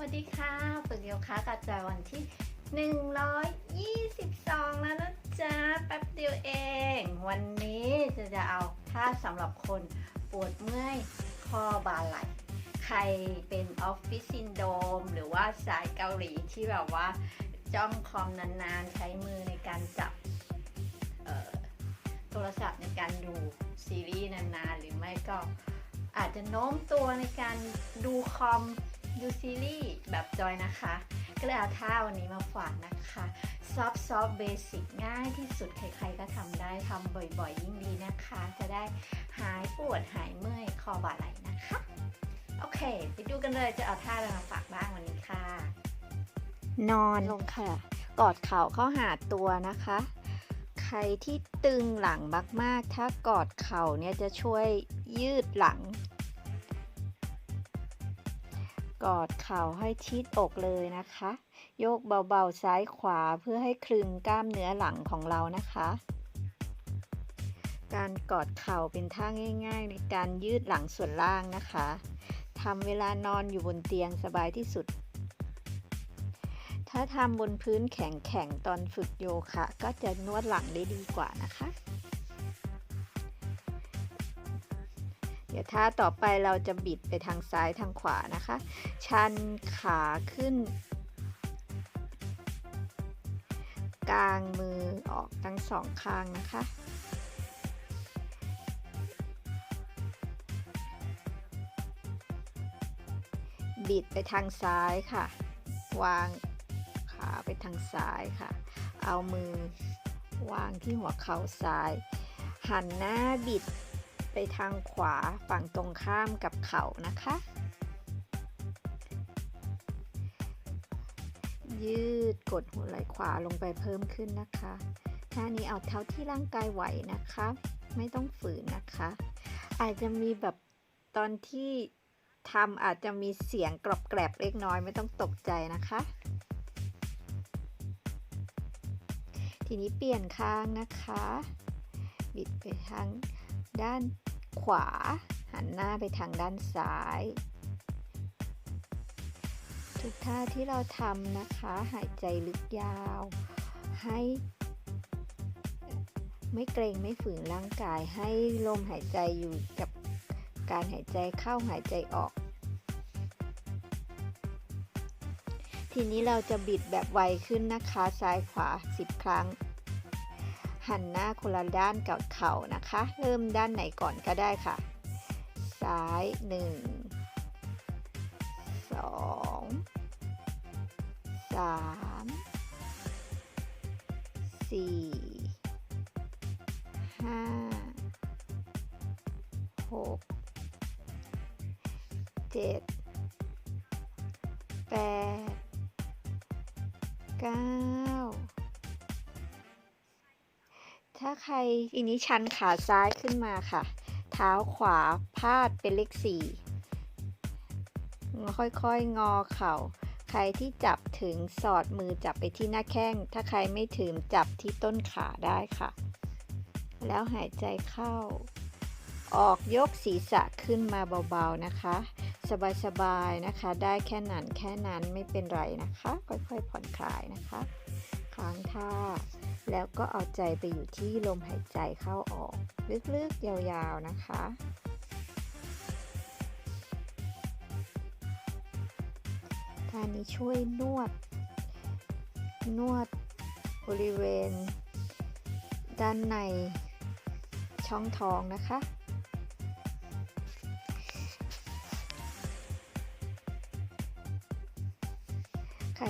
สวัสดีค่ะฝึกโยคะกับจอยวันที่ 122 แล้วนะจ๊ะ แป๊บเดียวเอง วันนี้จะจะเอาท่าสำหรับคนปวดเมื่อยคอบ่าไหล่ใครเป็นออฟฟิศซินโดม หรือว่าสายเกาหลีที่แบบว่าจ้องคอมนานๆ ใช้มือในการจับโทรศัพท์ในการดูซีรีส์นานๆ หรือไม่ก็อาจจะโน้มตัวในการดูคอม ดูซีรีส์แบบจอยนะคะ ก็เลยเอาท่าวันนี้มาฝากนะคะซอฟซอฟเบสิกง่ายที่สุดใครๆก็ทำได้ทำบ่อยๆ ยิ่งดีนะคะ จะได้หายปวดหายเมื่อยคอบ่าไหล่นะคะ โอเค ไปดูกันเลยจะเอาท่าอะไรมาฝากบ้างวันนี้ค่ะ นอนลงค่ะ กอดเข่าเข้าหาตัวนะคะใครที่ตึงหลังมากๆ ถ้ากอดเข่าเนี่ยจะช่วยยืดหลัง กอดเข่าให้ชิดอกเลยนะคะ โยกเบาๆซ้ายขวาเพื่อให้คลึงกล้ามเนื้อหลังของเรานะคะ การกอดเข่าเป็นท่าง่าย ๆ ในการยืดหลังส่วนล่างนะคะทำเวลานอนอยู่บนเตียงสบายที่สุด ถ้าทำบนพื้นแข็งๆตอนฝึกโยคะก็จะนวดหลังได้ดีกว่านะคะ เดี๋ยวท่าต่อไปเราจะบิดไปทางซ้ายทางขวานะคะ ชันขาขึ้น กลางมือออกทั้งสองข้างนะคะ บิดไปทางซ้ายค่ะ วางขาไปทางซ้ายค่ะ เอามือวางที่หัวเข่าซ้าย หันหน้าบิด ไปทางขวาฝั่งตรงข้ามกับเขานะคะ ยืดกดหัวไหล่ขวาลงไปเพิ่มขึ้นนะคะท่านี้เอาเท่าที่ร่างกายไหวนะคะ ไม่ต้องฝืนนะคะ อาจจะมีแบบตอนที่ทำอาจจะมีเสียงกรอบแกรบเล็กน้อยไม่ต้องตกใจนะคะ ทีนี้เปลี่ยนข้างนะคะ บิดไปทางด้าน ขวา หันหน้าไปทางด้านซ้าย ทุกท่าที่เราทำนะคะ หายใจลึกยาว ให้ ไม่เกรงไม่ฝืนร่างกาย ให้ลมหายใจอยู่กับการหายใจเข้าหายใจออก ทีนี้เราจะบิดแบบไวขึ้นนะคะ ซ้ายขวา 10 ครั้ง หันหน้าคนละด้านกับเข่านะคะ เริ่มด้านไหนก่อนก็ได้ค่ะ ซ้าย 1 2 3 4 5 6 7 8 9 ถ้าใครอันนี้ชันขาซ้ายขึ้นมาค่ะ เท้าขวาพาดเป็นเลขสี่ค่อยๆ งอเข่า ใครที่จับถึงสอดมือจับไปที่หน้าแข้ง ถ้าใครไม่ถึงจับที่ต้นขาได้ค่ะ แล้วหายใจเข้า ออกยกศีรษะขึ้นมาเบาๆนะคะ สบายๆนะคะ ได้แค่นั้นแค่นั้นไม่เป็นไรนะคะ ค่อยๆผ่อนคลายนะคะค้างท่า แล้วก็เอาใจไปอยู่ที่ลมหายใจเข้าออก ลึกๆ ยาวๆ นะคะ ท่านี้ช่วยนวด นวดบริเวณ ด้านในช่องท้องนะคะใคร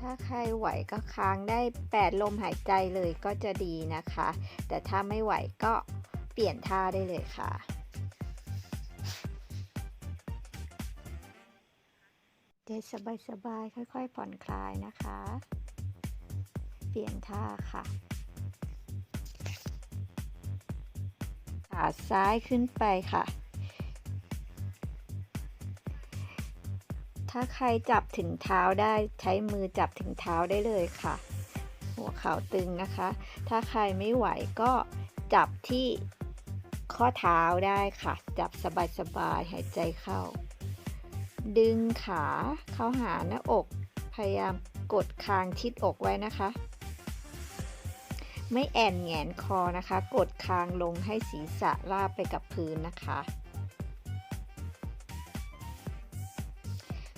ถ้าใครไหวก็ค้างได้ 8 ลมหายใจเลยก็จะดีนะคะ แต่ถ้าไม่ไหวก็เปลี่ยนท่าได้เลยค่ะเดสบายๆค่อย ๆ ผ่อนคลายนะคะ เปลี่ยนท่าค่ะขาซ้ายขึ้นไปค่ะ ถ้าใครจับถึงเท้าได้ใช้มือจับถึงเท้าได้เลยค่ะ หัวเข่าตึงนะคะ ถ้าใครไม่ไหวก็จับที่ข้อเท้าได้ค่ะ จับสบายๆหายใจเข้า ดึงขาเข้าหาหน้าอก พยายามกดคางชิดอกไว้นะคะ ไม่แอนแงนคอนะคะ กดคางลงให้ศีรษะราบไปกับพื้นนะคะ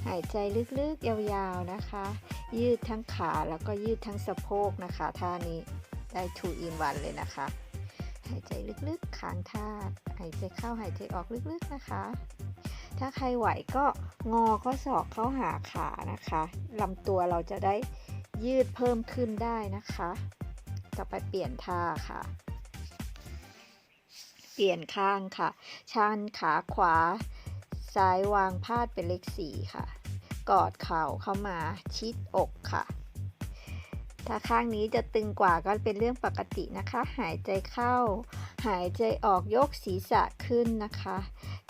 หายใจลึกๆ ยาวๆนะคะ ยืดทั้งขาแล้วก็ยืดทั้งสะโพกนะคะท่านี้ได้ two in one เลยนะคะ หายใจลึกๆค้างท่าหายใจเข้าหายใจออกลึกๆนะคะ ถ้าใครไหวก็งอข้อศอกเข้าหาขานะคะลำตัวเราจะได้ยืดเพิ่มขึ้นได้นะคะ ต่อไปเปลี่ยนท่าค่ะ เปลี่ยนข้างค่ะ ชันขาขวา ซ้ายวางพาดเป็นเลขสี่ค่ะ กอดเข่าเข้ามาชิดอกค่ะ ถ้าข้างนี้จะตึงกว่าก็เป็นเรื่องปกตินะคะ หายใจเข้า หายใจออกยกศีรษะขึ้นนะคะ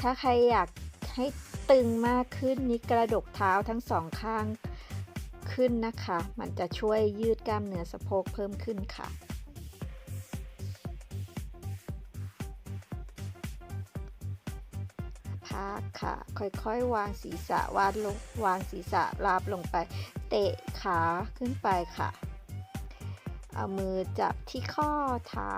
ถ้าใครอยากให้ตึงมากขึ้นนี่กระดกเท้าทั้งสองข้างขึ้นนะคะ มันจะช่วยยืดกล้ามเนื้อสะโพกเพิ่มขึ้นค่ะ พักค่ะค่อยๆ วางศีรษะวาดลงวางศีรษะราบลงไป เตะขาขึ้นไปค่ะ เอามือจับที่ข้อเท้า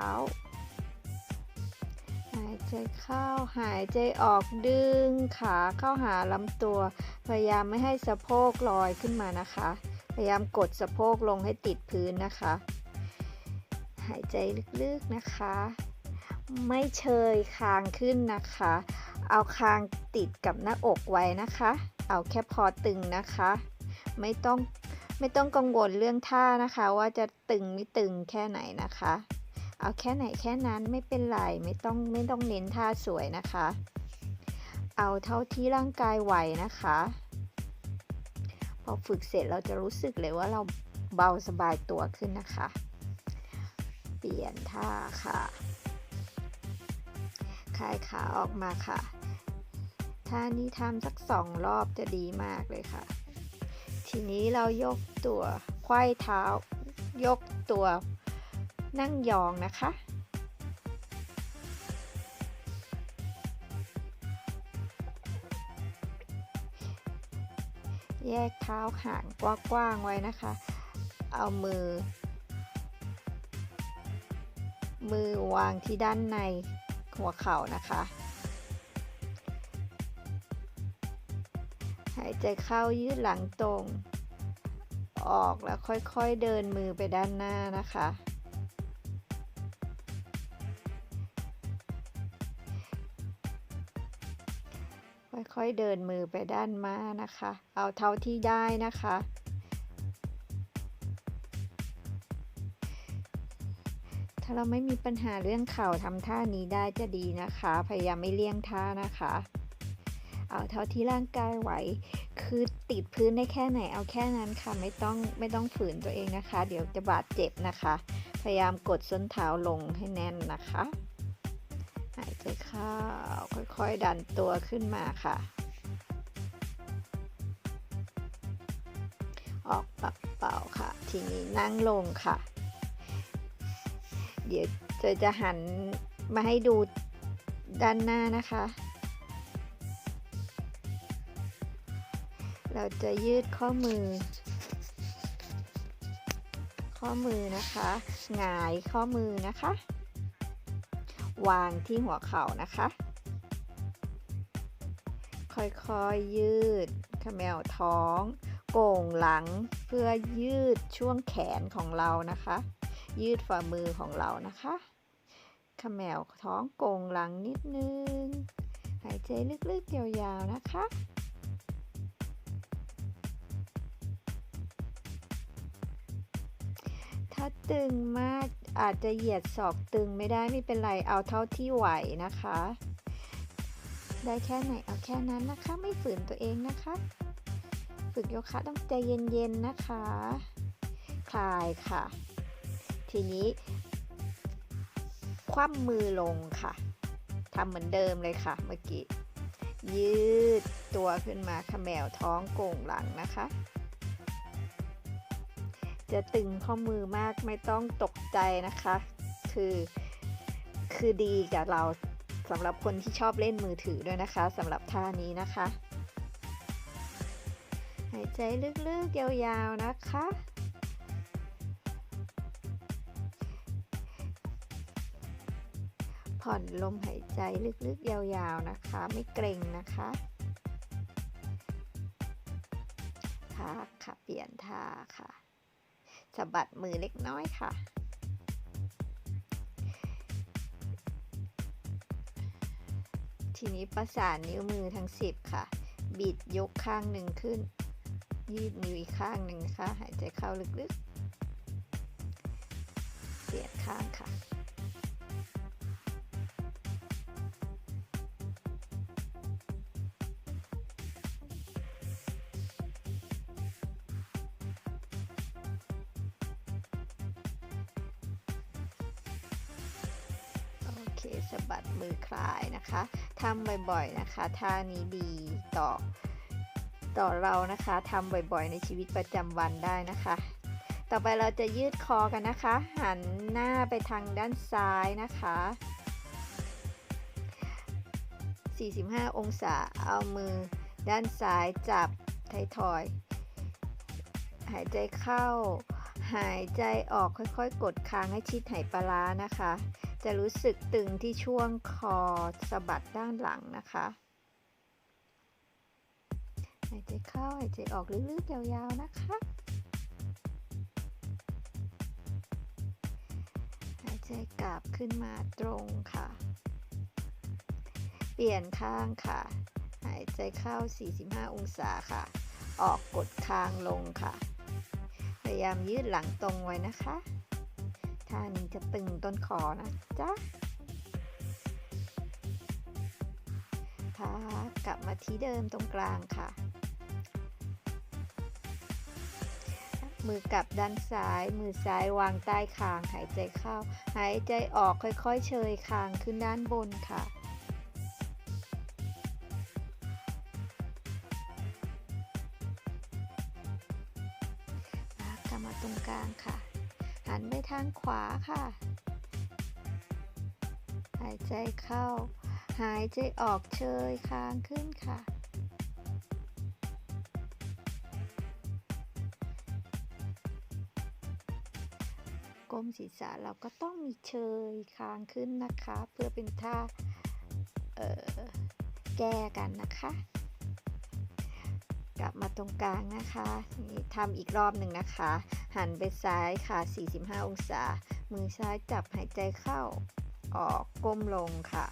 หายใจเข้าหายใจออกดึงขาเข้าหาลำตัว พยายามไม่ให้สะโพกลอยขึ้นมานะคะ พยายามกดสะโพกลงให้ติดพื้นนะคะ หายใจลึกๆนะคะ ไม่เชยคางขึ้นนะคะ เอาคางติดกับหน้าอกไว้นะคะ เอาแค่พอตึงนะคะ ไม่ต้องไม่ต้องกังวลเรื่องท่านะคะ ว่าจะตึงไม่ตึงแค่ไหนนะคะ เอาแค่ไหนแค่นั้นไม่เป็นไรไม่ต้องไม่ต้องเน้นท่าสวยนะคะ เอาเท่าที่ร่างกายไหวนะคะ พอฝึกเสร็จเราจะรู้สึกเลยว่าเราเบาสบายตัวขึ้นนะคะ เปลี่ยนท่าค่ะคลายขาออกมาค่ะ ท่านี้ทำสักสองรอบจะดีมากเลยค่ะ ทีนี้เรายกตัวไขว้เท้า ยกตัวนั่งยองนะคะ แยกเท้าห่างกว้างๆไว้นะคะ เอามือ มือวางที่ด้านในหัวเข่านะคะายใจเข้ายืดหลังตรง ออกแล้วค่อยๆเดินมือไปด้านหน้านะคะ ค่อยๆเดินมือไปด้านมานะคะ เอาเท่าที่ได้นะคะถ้าเราไม่มีปัญหาเรื่องเข่าทำท่านี้ได้จะดีนะคะ พยายามไม่เลี่ยงท่านะคะ เอาเท่าที่ร่างกายไหว คือติดพื้นได้แค่ไหนเอาแค่นั้นค่ะ ไม่ต้องไม่ต้องฝืนตัวเองนะคะ เดี๋ยวจะบาดเจ็บนะคะ พยายามกดส้นเท้าลงให้แน่นนะคะ หายใจเข้าค่อยๆดันตัวขึ้นมาค่ะ ออกเป่าค่ะ ทีนี้นั่งลงค่ะ เดี๋ยวจะจะหันมาให้ดูด้านหน้านะคะ เราจะยืดข้อมือ ข้อมือนะคะหงายข้อมือนะคะ วางที่หัวเข่านะคะ ค่อยๆยืดขมวท้อง โก่งหลังเพื่อยืดช่วงแขนของเรานะคะ ยืดฝ่ามือของเรานะคะขมวท้องโก่งหลังนิดนึง หายใจลึกๆยาวๆนะคะ ถ้าตึงมากอาจจะเหยียดศอกตึงไม่ได้ไม่เป็นไรเอาเท่าที่ไหวนะคะ ได้แค่ไหนเอาแค่นั้นนะคะ ไม่ฝืนตัวเองนะคะ ฝึกโยคะต้องใจเย็นๆนะคะ คลายค่ะ ทีนี้ คว่ำมือลงค่ะทำเหมือนเดิมเลยค่ะเมื่อกี้ยืดตัวขึ้นมาขมวท้องโก่งหลังนะคะ จะตึงข้อมือมากไม่ต้องตกใจนะคะ คือคือดีกับเราสำหรับคนที่ชอบเล่นมือถือด้วยนะคะสำหรับท่านี้นะคะ หายใจลึกๆยาวๆนะคะ ผ่อนลมหายใจลึกๆยาวๆนะคะ ไม่เกร็งนะคะท่าค่ะเปลี่ยนท่าค่ะ สะบัดมือเล็กน้อยค่ะ ทีนี้ประสานนิ้วมือทั้ง 10 ค่ะ บิดยกข้างหนึ่งขึ้น ยืดนิ้วอีกข้างหนึ่งค่ะ หายใจเข้าลึกๆเปลี่ยนข้างค่ะ อคลายนะคะทำบ่อยๆนะคะท่านี้ดีต่อต่อเรานะคะทำบ่อยๆ ในชีวิตประจำวันได้นะคะ ต่อไปเราจะยืดคอกันนะคะ หันหน้าไปทางด้านซ้ายนะคะ 45 องศาเอามือด้านซ้ายจับไทยทอย หายใจเข้า หายใจออกค่อยๆ กดค้างให้ชิดไหปลานะคะ จะรู้สึกตึงที่ช่วงคอสะบัดด้านหลังนะคะหายใจเข้าหายใจออกลึกๆยาวๆนะคะหายใจกลับขึ้นมาตรงค่ะ เปลี่ยนข้างค่ะ หายใจเข้า 45 องศาค่ะ ออกกดคางลงค่ะ พยายามยืดหลังตรงไว้นะคะ ท่านี้จะตึงต้นคอนะจ๊ะพากลับมาที่เดิมตรงกลางค่ะ มือกลับด้านซ้าย มือซ้ายวางใต้คาง หายใจเข้า หายใจออกค่อยๆ เชยคางขึ้นด้านบนค่ะ ทางขวาค่ะ หายใจเข้า หายใจออกเชยคางขึ้นค่ะ ก้มศีรษะเราก็ต้องมีเชยคางขึ้นนะคะ เพื่อเป็นท่าแก้กันนะคะ กลับมาตรงกลางนะคะนี่ทำอีกรอบหนึ่งนะคะ หันไปซ้ายค่ะ 45 องศา มือซ้ายจับหายใจเข้า ออกก้มลงค่ะ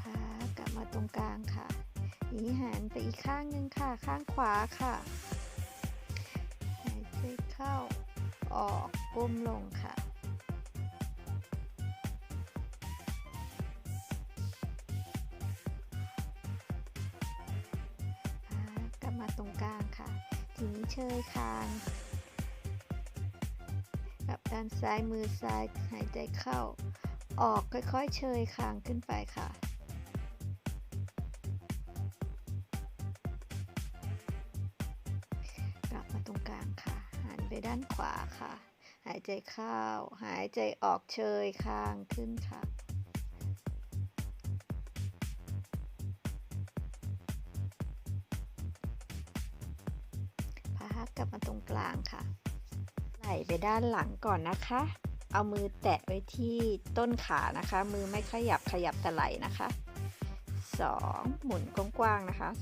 พากลับมาตรงกลางค่ะนี้หันไปอีกข้างหนึ่งค่ะ ข้างขวาค่ะ หายใจเข้า ออกก้มลงค่ะ กลับมาตรงกลางค่ะ ทีนี้เชยคางกับด้านซ้ายมือซ้ายหายใจเข้า ออกค่อยๆ เชยคางขึ้นไปค่ะ ใจเข้า หายใจออกเชยคางขึ้นค่ะพากลับมาตรงกลางค่ะ ไหลไปด้านหลังก่อนนะคะ เอามือแตะไว้ที่ต้นขานะคะ มือไม่ขยับขยับแต่ไหลนะคะ 2 หมุนกว้างๆนะคะ 3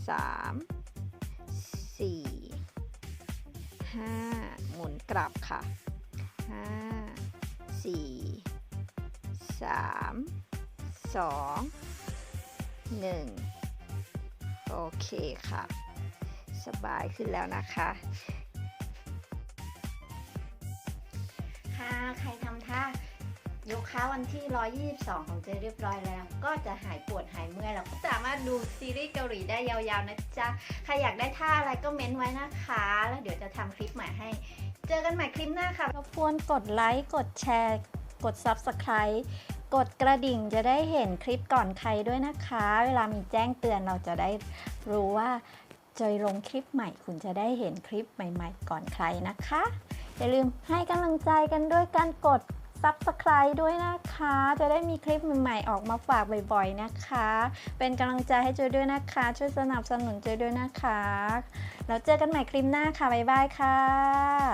4 5 หมุนกลับค่ะ 5 4 3 2 1โอเคค่ะ สบายขึ้นแล้วนะคะ ค่ะ ใครทำท่ายกค้าวันที่ 122 ของเจเรียบร้อยแล้ว ก็จะหายปวดหายเมื่อยแล้วก็สามารถดูซีรีส์เกาหลีได้ยาวๆนะจ๊ะ ใครอยากได้ท่าอะไรก็เม้นไว้นะคะ แล้วเดี๋ยวจะทำคลิปใหม่ให้ เจอกันใหม่คลิปหน้าค่ะ รบกวนกดไลค์ กดแชร์ กด Subscribe กดกระดิ่งจะได้เห็นคลิปก่อนใครด้วยนะคะ เวลามีแจ้งเตือนเราจะได้รู้ว่าจอยลงคลิปใหม่คุณจะได้เห็นคลิปใหม่ๆ ก่อนใครนะคะ อย่าลืมให้กำลังใจกันด้วยการกด Subscribe ด้วยนะคะ จะได้มีคลิปใหม่ๆ ออกมาฝากบ่อยๆนะคะ เป็นกำลังใจให้จอยด้วยนะคะ ช่วยสนับสนุนจอยด้วยนะคะ แล้วเจอกันใหม่คลิปหน้าค่ะ บ๊ายบายค่ะ